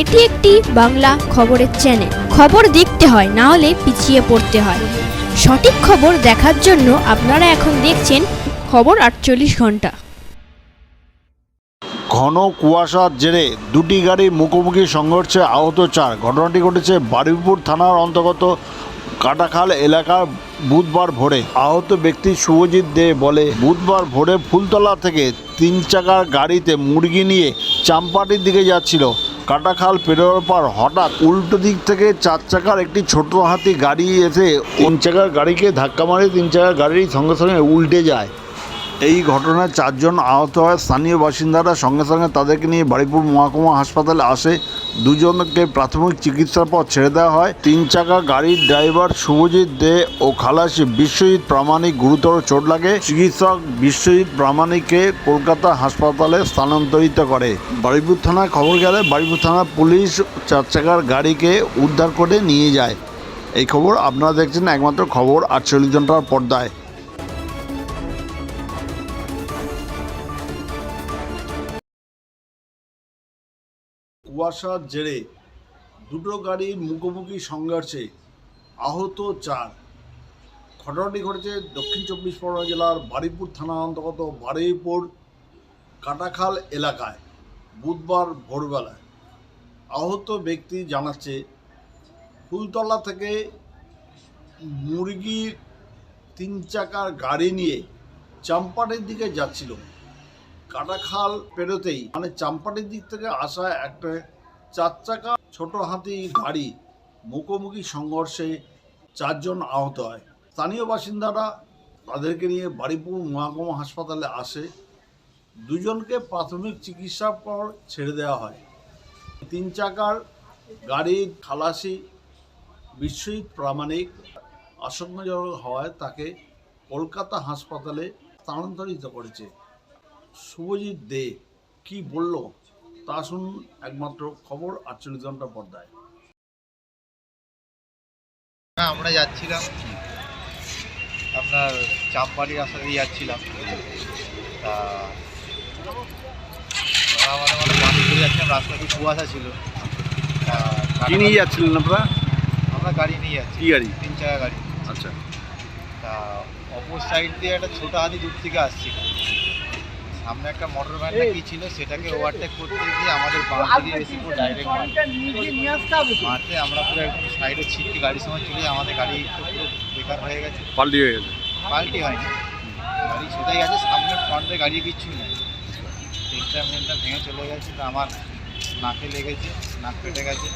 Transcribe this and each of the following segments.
এটি একটি বাংলা খবরের চ্যানেল খবর দেখতে হয়, না হলে পিছিয়ে পড়তে হয়। সঠিক খবর দেখার জন্য আপনারা এখন দেখছেন খবর আটচল্লিশ ঘণ্টা। ঘন কুয়াশার জেরে দুটি গাড়ির মুখোমুখি সংঘর্ষে আহত চার। ঘটনাটি ঘটেছে বারুইপুর থানার অন্তর্গত কাটাখাল এলাকার বুধবার ভোরে। আহত ব্যক্তি শুভজিৎ দে বলে, বুধবার ভোরে ফুলতলা থেকে তিন চাকার গাড়িতে মুরগি নিয়ে চাম্পাটির দিকে যাচ্ছিল। কাটাখাল পেরোর পর হঠাৎ উল্টো দিক থেকে চার চাকার একটি ছোট হাতি গাড়ি এসে তিন চাকার গাড়িকে ধাক্কা মারে তিন চাকার গাড়ির সঙ্গে সঙ্গে উল্টে যায়। এই ঘটনায় চারজন আহত হয়। স্থানীয় বাসিন্দারা সঙ্গে সঙ্গে তাদেরকে নিয়ে বাড়িপুর মহকুমা হাসপাতালে আসে। দুজনকে প্রাথমিক চিকিৎসার পর ছেড়ে দেওয়া হয়। তিন চাকা গাড়ির ড্রাইভার শুভজিৎ দে ও খালাসি বিশ্বজিৎ প্রামাণিক গুরুতর চোট লাগে। চিকিৎসক বিশ্বজিৎ প্রামাণিককে কলকাতা হাসপাতালে স্থানান্তরিত করে। বাড়িপুর থানায় খবর গেলে বাড়িপুর থানার পুলিশ চার চাকার গাড়িকে উদ্ধার করে নিয়ে যায়। এই খবর আপনারা দেখছেন একমাত্র খবর আটচল্লিশ ঘণ্টার পর্দায়। কুয়াশার জেরে দুটো গাড়ির মুখোমুখি সংঘর্ষে আহত চার। ঘটনাটি ঘটেছে দক্ষিণ চব্বিশ পরগনা জেলার বারুইপুর থানা অন্তর্গত বারুইপুর কাটাখাল এলাকায় বুধবার ভোরবেলায়। আহত ব্যক্তি জানাচ্ছে, ফুলতলা থেকে মুরগির তিন চাকার গাড়ি নিয়ে চাম্পাটের দিকে যাচ্ছিল। কাটাখাল পেরোতেই মানে চাম্পাটির দিক থেকে আসা একটা চার চাকা ছোট হাতি গাড়ি মুখোমুখি সংঘর্ষে চারজন আহত হয়। স্থানীয় বাসিন্দারা তাদেরকে নিয়ে বাড়িপুর মহাকুমা হাসপাতালে আসে। দুজনকে প্রাথমিক চিকিৎসার পর ছেড়ে দেওয়া হয়। তিন চাকার গাড়ির খালাসি বিশ্বজিৎ প্রামাণিক আশঙ্কাজনক হওয়ায় তাকে কলকাতা হাসপাতালে স্থানান্তরিত করেছে। শুভজিৎ দে কি বলল? তা শুনুন একমাত্র খবর আটচল্লিশ ঘণ্টা পর্দায়। হ্যাঁ আমরা যাচ্ছিলাম। আপনার চাপবাড়ি রাস্তা দিয়ে যাচ্ছিলাম। তা আমরা আমাদের মানে করে যাচ্ছিলাম রাস্তা একটু কুয়াশা ছিল। কি নিয়ে যাচ্ছিলেন আপনারা? আমরা গাড়ি নিয়ে যাচ্ছি। কি গাড়ি? তিন চাকা গাড়ি। আচ্ছা। তা অপর সাইড দিয়ে একটা ছোট হাতি দূর থেকে আসছিল। সামনে একটা মোটর ভ্যান কি ছিল সেটাকে ওভারটেক করতে গিয়ে আমাদের বাঁ দিকে এসে পুরো ডাইরেক্ট মারতে আমরা পুরো একদম সাইডে ছিটকে গাড়ির সময় চলে যাই, আমাদের গাড়ি তো পুরো বেকার হয়ে গেছে। পাল্টি হয়ে গেছে। পাল্টি হয়নি। গাড়ি সোজাই আছে সামনে ফ্রন্টে গাড়ি কিচ্ছুই নেই। তিনটা মিনিটটা ভেঙে চলে গেছে তো আমার নাকে লেগেছে নাক কেটে গেছে।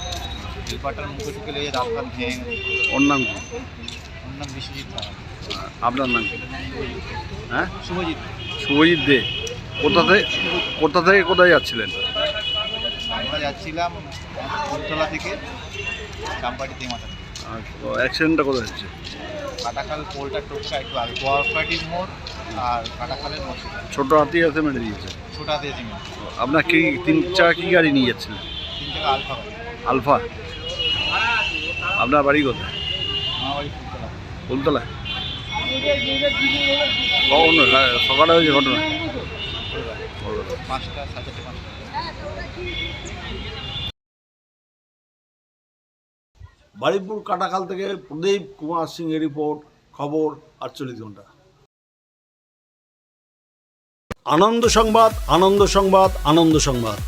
হেলপারটার মুখে টুকে লেগে দাঁত ফাত ভেঙে গেছে। ওর নাম কি? ওর নাম বিশ্বজিৎ আপনার নাম কি? হ্যাঁ? শুভজিৎ শুভজিৎ দে। কোথা থেকে কোথা থেকে কোথায় যাচ্ছিলেন? আমরা যাচ্ছিলাম ফুলতলা থেকে চাম্পাটি মাথা অ্যাক্সিডেন্টটা কোথায় হচ্ছে কাটাখাল পোলটা টোপকা একটু আগে গোয়াপাটির মোড় আর কাটাখালের মোড় ছোট হাতি আছে মেরে দিয়েছে? ছোটা দিয়ে জিমে আপনার কি তিন চাকা কি গাড়ি নিয়ে যাচ্ছিলেন? তিন টাকা আলফা আলফা? আপনার বাড়ি কোথায়? আমার বাড়ি ফুলতলা ফুলতলা কখন হ্যাঁ, সকালে হয়েছে ঘটনা। পাঁচটা সাড়ে চারটে পাঁচটা। বাড়িপুর কাটাখাল থেকে প্রদীপ কুমার সিং এর রিপোর্ট খবর আটচল্লিশ ঘণ্টা। আনন্দ সংবাদ আনন্দ সংবাদ আনন্দ সংবাদ।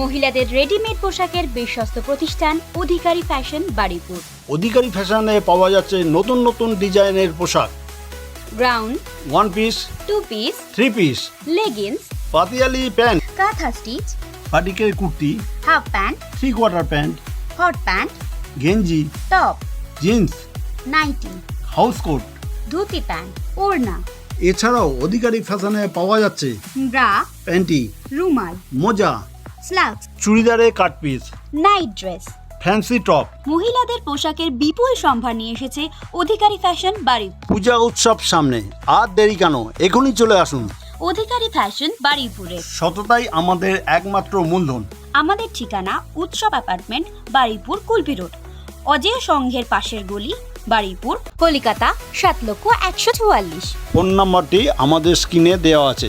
মহিলাদের রেডিমেড পোশাকের বিশ্বস্ত প্রতিষ্ঠান অধিকারী ফ্যাশন বাড়িপুর অধিকারী ফ্যাশনে পাওয়া যাচ্ছে নতুন নতুন ডিজাইনের পোশাক। Ground one piece two piece three piece leggings Patiala pant. Kantha stitch. পাটিকের kurti. Half pant. Three quarter pant. Hot pant. গেঞ্জি। Top. Jeans. Nightie. House coat. Dhoti pant. ওড়না। এছাড়াও অধিকারী ফ্যাশনে পাওয়া যাচ্ছে ব্রা। প্যান্টি। রুমাল। মোজা। Slacks. চুড়িদারে cut piece. Night dress. Fancy top. মহিলাদের পোশাকের বিপুল সম্ভার নিয়ে এসেছে অধিকারী ফ্যাশন বাড়ি। পূজা উৎসব সামনে। আর দেরি কেন? এখনই চলে আসুন। অধিকারী ফ্যাশন বাড়িপুরে সততাই আমাদের একমাত্র মূলধন। আমাদের ঠিকানা উৎসব অ্যাপার্টমেন্ট বাড়িপুর কুলপি রোড। অজয় সংঘের পাশের গলি বাড়িপুর কলিকাতা সাত লক্ষ একশো চুয়াল্লিশ। ফোন নম্বরটি আমাদের স্ক্রিনে দেওয়া আছে।